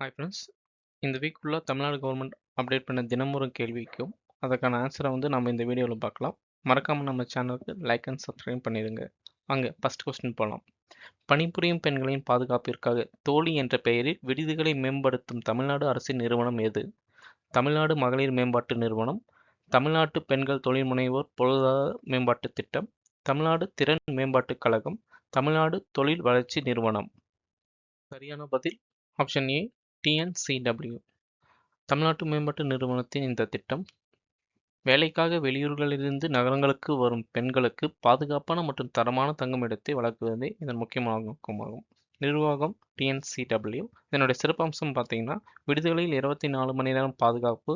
Hi friends இந்த week ஃபுல்லாக Tamil Nadu government update பண்ண தினமொரு கேள்விக்கும். அதற்கான ஆன்சரை வந்து நம்ம இந்த வீடியோவில் பார்க்கலாம். மறக்காமல் நம்ம சேனலுக்கு லைக் அண்ட் சப்ஸ்கிரைப் பண்ணிடுங்க. அங்கே ஃபஸ்ட் கொஸ்டின் போகலாம் பணிபுரியும் பெண்களின் பாதுகாப்பிற்காக தோழி என்ற பெயரில் விடுதிகளை மேம்படுத்தும் தமிழ்நாடு அரசின் நிறுவனம் எது? தமிழ்நாடு மகளிர் மேம்பாட்டு நிறுவனம் தமிழ்நாட்டு பெண்கள் தொழில் முனைவோர் பொருளாதார மேம்பாட்டு திட்டம் தமிழ்நாடு திறன் மேம்பாட்டுக் கழகம் தமிழ்நாடு தொழில் வளர்ச்சி நிறுவனம். சரியான பதில். ஆப்ஷன் ஏ டிஎன்சிடபிள்யூ தமிழ்நாட்டு மேம்பாட்டு நிறுவனத்தின் இந்த திட்டம் வேலைக்காக வெளியூர்களிலிருந்து நகரங்களுக்கு வரும் பெண்களுக்கு பாதுகாப்பான மற்றும் தரமான தங்குமிடத்தை வழங்குவதே இதன் முக்கியமான நோக்கமாகும் நிர்வாகம் டிஎன்சிடபிள்யூ இதனுடைய சிறப்பம்சம் பார்த்தீங்கன்னா விடுதிகளில் இருபத்தி நாலு மணி நேரம் பாதுகாப்பு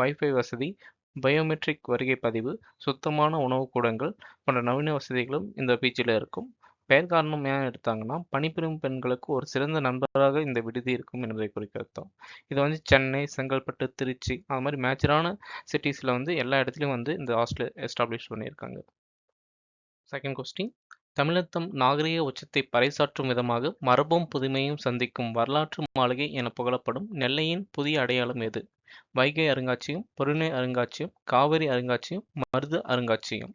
வைஃபை வசதி பயோமெட்ரிக் வருகை பதிவு சுத்தமான உணவுக்கூடங்கள் போன்ற நவீன வசதிகளும் இந்த பீச்சில் இருக்கும். பெயர் காரணம் ஏன் எடுத்தாங்கன்னா பணிபுரியும் பெண்களுக்கு ஒரு சிறந்த நண்பராக இந்த விடுதி இருக்கும் என்பதை குறிக்கிறது இது வந்து சென்னை செங்கல்பட்டு திருச்சி அது மாதிரி மேச்சரான சிட்டிஸில் வந்து எல்லா இடத்துலையும் வந்து இந்த ஹாஸ்டல் எஸ்டாப்ளிஷ் பண்ணியிருக்காங்க. செகண்ட் கொஸ்டின் தமிழத்தம் நாகரிக உச்சத்தை பறைசாற்றும் விதமாக மரபும் புதுமையும் சந்திக்கும் வரலாற்று மாளிகை என புகழப்படும் நெல்லையின் புதிய அடையாளம் எது? வைகை அருங்காட்சியகம் பொருணை அருங்காட்சியகம் காவிரி அருங்காட்சியகம் மருது அருங்காட்சியகம்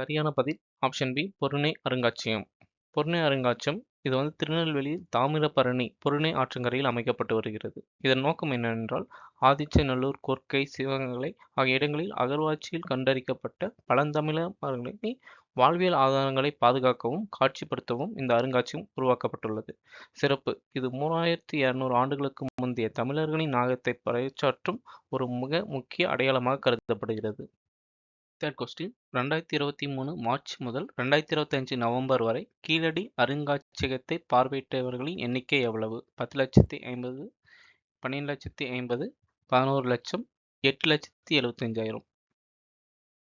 சரியான பதில். ஆப்ஷன் பி பொருணை அருங்காட்சியகம் பொருணை அருங்காட்சியம் இது வந்து திருநெல்வேலி தாமிரபரணி பொருணை ஆற்றங்கரையில் அமைக்கப்பட்டு வருகிறது. இதன் நோக்கம் என்னவென்றால் ஆதிச்சநல்லூர் கொர்க்கை சிவகங்கை ஆகிய இடங்களில் அகர்வாட்சியில் கண்டறிக்கப்பட்ட பழந்தமிழர்களை வாழ்வியல் ஆதாரங்களை பாதுகாக்கவும் காட்சிப்படுத்தவும் இந்த அருங்காட்சியகம் உருவாக்கப்பட்டுள்ளது. சிறப்பு இது மூவாயிரத்தி இருநூறு ஆண்டுகளுக்கு முந்தைய தமிழர்களின் நாகத்தை பறைச்சாற்றும் ஒரு மிக முக்கிய அடையாளமாக கருதப்படுகிறது. கொஸ்டின் ரெண்டாயிரத்தி இருபத்தி மூணு மார்ச் முதல் ரெண்டாயிரத்தி இருபத்தஞ்சு நவம்பர் வரை கீழடி அருங்காட்சியகத்தை பார்வையிட்டவர்களின் எண்ணிக்கை எவ்வளவு? பத்து லட்சத்தி ஐம்பது பன்னெண்டு லட்சத்தி ஐம்பது பதினோரு லட்சம் எட்டு லட்சத்தி எழுபத்தஞ்சாயிரம்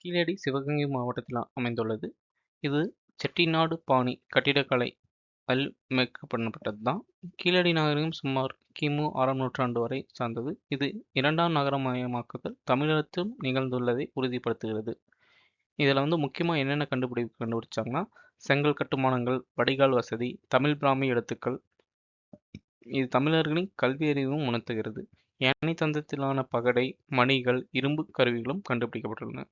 கீழடி சிவகங்கை மாவட்டத்தில் அமைந்துள்ளது. இது செட்டிநாடு பாணி கட்டிடக்கலை அல் மேற்கப்படப்பட்டது தான் கீழடி நகரம் சுமார் கிமு ஆறாம் நூற்றாண்டு வரை சார்ந்தது. இது இரண்டாம் நகரமயமாக்குதல் தமிழகத்திலும் நிகழ்ந்துள்ளதை உறுதிப்படுத்துகிறது. இதில் வந்து முக்கியமாக என்னென்ன கண்டுபிடிப்பு கண்டுபிடிச்சாங்கன்னா செங்கல் கட்டுமானங்கள் வடிகால் வசதி தமிழ் பிராமி எழுத்துக்கள். இது தமிழர்களின் கல்வி அறிவும் உணர்த்துகிறது. யானை தந்தத்திலான பகடை மணிகள் இரும்பு கருவிகளும் கண்டுபிடிக்கப்பட்டுள்ளன.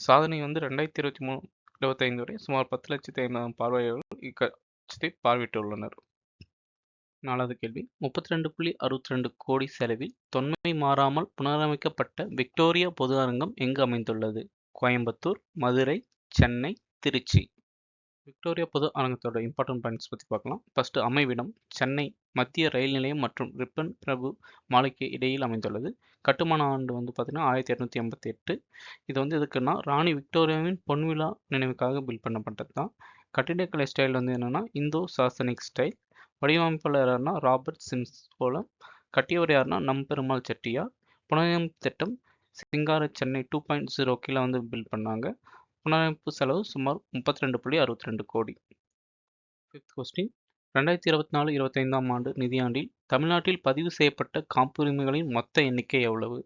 சாதனை வந்து ரெண்டாயிரத்தி இருபத்தி மூணு இருபத்தைந்து வரை சுமார் பத்து லட்சத்தி ஐம்பதாயிரம் பார்வையாளர்கள் இக்கட்சத்தை பார்வையிட்டுள்ளனர். நாலாவது கேள்வி. முப்பத்தி ரெண்டு புள்ளி அறுபத்தி ரெண்டு கோடி செலவில் தொன்மை மாறாமல் புனரமைக்கப்பட்ட விக்டோரியா பொது அரங்கம் எங்கு அமைந்துள்ளது? கோயம்புத்தூர் மதுரை சென்னை திருச்சி. விக்டோரியா பொது அரங்கத்தோட இம்பார்ட்டன்ட் பாயிண்ட்ஸ் பற்றி பார்க்கலாம். ஃபர்ஸ்ட் அமைவிடம் சென்னை மத்திய ரயில் நிலையம் மற்றும் ரிப்பன் பிரபு மாலைக்கு இடையில் அமைந்துள்ளது. கட்டுமான ஆண்டு வந்து பார்த்திங்கன்னா ஆயிரத்தி இரநூத்தி எண்பத்தி எட்டு. இது வந்து எதுக்குன்னா ராணி விக்டோரியாவின் பொன்விழா நினைவுக்காக பில்ட் பண்ணப்பட்டது தான் கட்டிடக்கலை ஸ்டைல் வந்து என்னென்னா இந்தோ சாசனிக் ஸ்டைல் வடிவமைப்பாளர் யாருன்னா ராபர்ட் சிம்ஸ் போல கட்டியவர் யாருன்னா நம்பெருமாள் செட்டியார் புனரமைப்பு திட்டம் சிங்கார சென்னை டூ பாயிண்ட் ஜீரோ கீழே வந்து பில்ட் பண்ணாங்க. புனரமைப்பு செலவு சுமார் முப்பத்தி ரெண்டு புள்ளி அறுபத்தி ரெண்டு கோடி. ஃபிஃப்த் கொஸ்டின் ரெண்டாயிரத்தி இருபத்தி நாலு இருபத்தைந்தாம் ஆண்டு நிதியாண்டில் தமிழ்நாட்டில் பதிவு செய்யப்பட்ட காப்புரிமைகளின் மொத்த எண்ணிக்கை எவ்வளவு?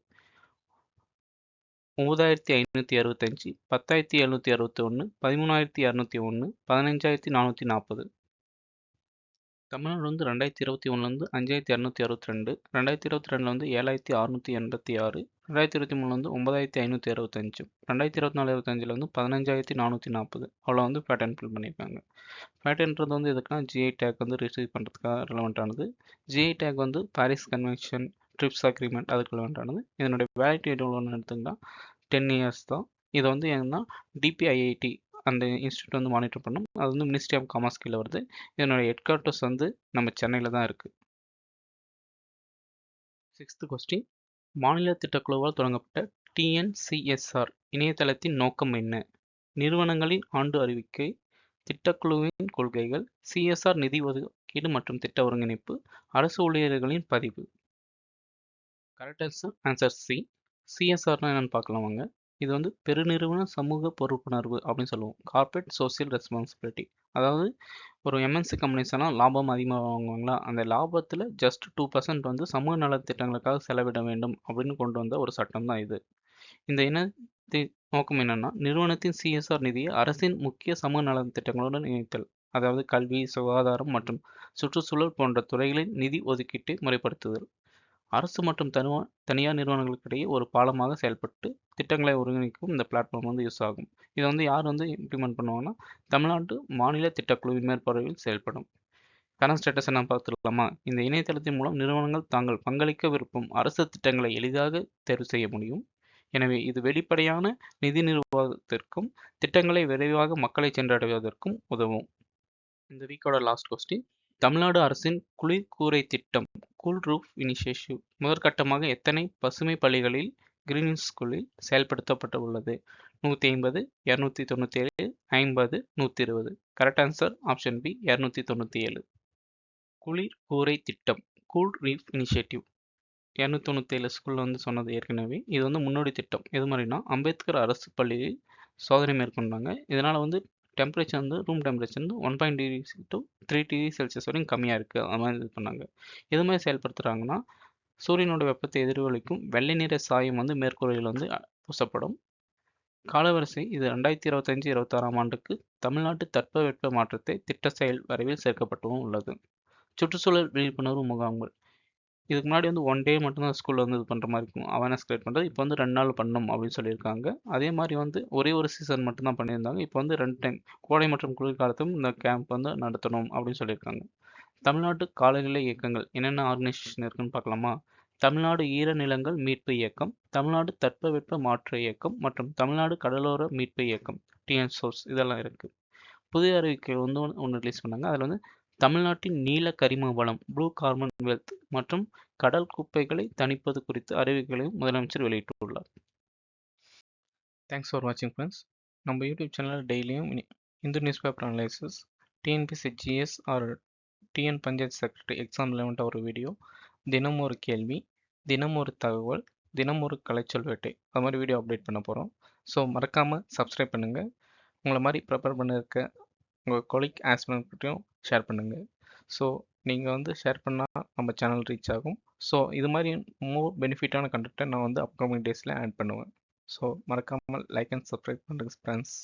ஒன்பதாயிரத்தி ஐநூற்றி அறுபத்தஞ்சி பத்தாயிரத்தி எழுநூற்றி அறுபத்தி ஒன்று பதிமூணாயிரத்தி இரநூத்தி ஒன்று பதினஞ்சாயிரத்தி நானூற்றி நாற்பது தமிழ்நாடு வந்து ரெண்டாயிரத்தி இருபத்தி ஒன்றுலேருந்து அஞ்சாயிரத்தி இரநூத்தி அறுபத்தி ரெண்டு ரெண்டாயிரத்தி இருபத்தி ரெண்டில் வந்து ஏழாயிரத்தி அறுநூற்றி எண்பத்தி ஆறு ரெண்டாயிரத்தி இருபத்தி மூணுலேருந்து வந்து ஒன்பதாயிரத்தி ஐநூற்றி அறுபத்தஞ்சு ரெண்டாயிரத்தி இருபத்தி நாலு இருபத்தஞ்சில் வந்து பதினஞ்சாயிரத்தி நானூற்றி நாற்பது. அவ்வளோ வந்து பேட்டர்ன் ஃபில் பண்ணியிருக்காங்க. பேட்டர்ன்றது வந்து எதுக்குன்னா ஜிஐ டேக் வந்து ரிசீவ் பண்ணுறதுக்காக ரிலவெண்ட்டானது ஜிஐ டேக் வந்து பாரிஸ் கன்வென்ஷன் ட்ரிப்ஸ் அக்ரிமெண்ட் அதுக்கு ரிலவெண்ட்டானது இதனுடைய வேலிட்டி எவ்வளோன்னு எடுத்துக்கிட்டால் டென் இயர்ஸ் தான். இது வந்து என்னன்னா டிபிஐஐடி அந்த இன்ஸ்டியூட் வந்து மானிட்டர் பண்ணும். அது வந்து மினிஸ்ட்ரி ஆஃப் காமர்ஸ் கீழே வருது. இதனுடைய ஹெட் குவார்ட்டர்ஸ் வந்து நம்ம சென்னையில் தான் இருக்குது சிக்ஸ்த்து கொஸ்டின் மாநில திட்டக்குழுவால் தொடங்கப்பட்ட டிஎன்சிஎஸ்ஆர் இணையதளத்தின் நோக்கம் என்ன? நிறுவனங்களின் ஆண்டு அறிவிக்கை திட்டக்குழுவின் கொள்கைகள் சிஎஸ்ஆர் நிதி ஒதுக்கீடு மற்றும் திட்ட ஒருங்கிணைப்பு அரசு ஊழியர்களின் பதிவு. கரெக்ட் ஆன்சர் சி சிஎஸ்ஆர்னா என்னென்னு பார்க்கலாம் வாங்க. இது வந்து பெருநிறுவன சமூக பொறுப்புணர்வு அப்படின்னு சொல்லுவோம். கார்பரேட் சோசியல் ரெஸ்பான்சிபிலிட்டி அதாவது ஒரு எம்என்சி கம்பெனிஸ் எல்லாம் லாபம் அதிகமாக வாங்குவாங்களா? அந்த லாபத்தில் ஜஸ்ட் டூ பர்சன்ட் வந்து சமூக நலத்திட்டங்களுக்காக செலவிட வேண்டும் அப்படின்னு கொண்டு வந்த ஒரு சட்டம் தான் இது. இந்த இனத்தின் நோக்கம் என்னென்னா நிறுவனத்தின் சிஎஸ்ஆர் நிதியை அரசின் முக்கிய சமூக நலத்திட்டங்களுடன் இணைத்தல். அதாவது கல்வி சுகாதாரம் மற்றும் சுற்றுச்சூழல் போன்ற துறைகளில் நிதி ஒதுக்கீட்டை முறைப்படுத்துதல். அரசு மற்றும் தனிவா தனியார் நிறுவனங்களுக்கிடையே ஒரு பாலமாக செயல்பட்டு திட்டங்களை ஒருங்கிணைக்கும் இந்த பிளாட்ஃபார்ம் வந்து யூஸ் ஆகும். இதை வந்து யார் வந்து இம்ப்ளிமெண்ட் பண்ணுவாங்கன்னா தமிழ்நாட்டு மாநில திட்டக்குழுவின் மேற்பார்வையில் செயல்படும். கரண்ட் ஸ்டேட்டஸை நான் பார்த்துக்கலாமா இந்த இணையதளத்தின் மூலம் நிறுவனங்கள் தாங்கள் பங்களிக்க விரும்பும் அரசு திட்டங்களை எளிதாக தேர்வு செய்ய முடியும். எனவே இது வெளிப்படையான நிதி நிர்வாகத்திற்கும் திட்டங்களை விரைவாக மக்களை சென்றடைவதற்கும் உதவும். இந்த வீக்கோட லாஸ்ட் கொஸ்டின் தமிழ்நாடு அரசின் குளிர்கூரை திட்டம் கூல் ரூஃப் இனிஷியேட்டிவ் முதற்கட்டமாக எத்தனை பசுமை பள்ளிகளில் கிரீன் ஸ்கூலில் செயல்படுத்தப்பட்டு உள்ளது? நூற்றி ஐம்பது இரநூத்தி தொண்ணூற்றி ஏழு ஐம்பது நூற்றி இருபது. கரெக்ட் ஆன்சர் ஆப்ஷன் பி இரநூத்தி தொண்ணூற்றி ஏழு குளிர் கூரை திட்டம் கூல் ரீஃப் இனிஷியேட்டிவ் இரநூத்தி தொண்ணூற்றி ஏழு ஸ்கூலில் வந்து சொன்னது ஏற்கனவே. இது வந்து முன்னோடி திட்டம். எது மாதிரினா அம்பேத்கர் அரசு பள்ளியில் சோதனை மேற்கொண்டாங்க. இதனால் வந்து டெம்பரேச்சர் வந்து ரூம் டெம்பரேச்சர் வந்து one point degree to three degree Celsius வரையும் கம்மியாக இருக்குது அது மாதிரி இது பண்ணாங்க. எது மாதிரி செயல்படுத்துகிறாங்கன்னா சூரியனோட வெப்பத்தை எதிர்கொலிக்கும் வெள்ளை நிற சாயம் வந்து மேற்கூரையில் வந்து பூசப்படும். காலவரிசை இது ரெண்டாயிரத்தி இருபத்தஞ்சி இருபத்தாறாம் ஆண்டுக்கு தமிழ்நாட்டு தட்பவெட்ப மாற்றத்தை திட்ட செயல் வரைவில் சேர்க்கப்பட்டும் உள்ளது. சுற்றுச்சூழல் விழிப்புணர்வு முகாம்கள். இதுக்கு முன்னாடி வந்து ஒன் டே மட்டும்தான் ஸ்கூலில் வந்து இது பண்ணுற மாதிரி இருக்கும். அவேர்னஸ் கிரியேட் பண்ணுறது இப்போ வந்து ரெண்டு நாள் பண்ணணும் அப்படின்னு சொல்லியிருக்காங்க. அதே மாதிரி வந்து ஒரே ஒரு சீசன் மட்டும்தான் பண்ணியிருந்தாங்க. இப்போ வந்து ரெண்டு டைம் கோடை மற்றும் குளிர்காலத்தும் இந்த கேம்ப் வந்து நடத்தணும் அப்படின்னு சொல்லியிருக்காங்க. தமிழ்நாட்டு காலநிலை இயக்கங்கள் என்னென்ன ஆர்கனைசேஷன் இருக்குன்னு பார்க்கலாமா? தமிழ்நாடு ஈரநிலங்கள் மீட்பு இயக்கம் தமிழ்நாடு தட்பவெப்ப மாற்ற இயக்கம் மற்றும் தமிழ்நாடு கடலோர மீட்பு இயக்கம் டிஎன் சோர்ஸ் இதெல்லாம் இருக்குது புதிய அறிவிக்கை வந்து ஒன்று ரிலீஸ் பண்ணாங்க. அதில் வந்து தமிழ்நாட்டின் நீல கரிம வளம் ப்ளூ கார்பன் வெல்த் மற்றும் கடல் குப்பைகளை தணிப்பது குறித்து அறிவிக்கைகளையும் முதலமைச்சர் வெளியிட்டுள்ளார். தேங்க்ஸ் ஃபார் வாட்சிங் ஃப்ரெண்ட்ஸ் நம்ம யூடியூப் சேனலில் டெய்லியும் Hindu news paper analysis TNPSC GS or TN panchayat secretary exam லெவன்ட்ட ஒரு வீடியோ தினம் ஒரு கேள்வி தினம் ஒரு தகவல் தினம் ஒரு கலைச்சொல் வேட்டை அது மாதிரி வீடியோ அப்டேட் பண்ண போகிறோம் ஸோ மறக்காமல் சப்ஸ்கிரைப் பண்ணுங்கள் உங்களை மாதிரி ப்ரிப்பேர் பண்ணிருக்க உங்கள் கொலிக் ஆஸ்பிரண்ட்டையும் ஷேர் பண்ணுங்கள் ஸோ நீங்கள் வந்து ஷேர் பண்ணால் நம்ம சேனல் ரீச் ஆகும். ஸோ இது மாதிரி மோர் பெனிஃபிட்டான கண்டென்ட்டை நான் வந்து அப்கமிங் டேஸில் ஆட் பண்ணுவேன். ஸோ மறக்காமல் லைக் அண்ட் சப்ஸ்கிரைப் பண்ணுங்கள் ஃப்ரெண்ட்ஸ்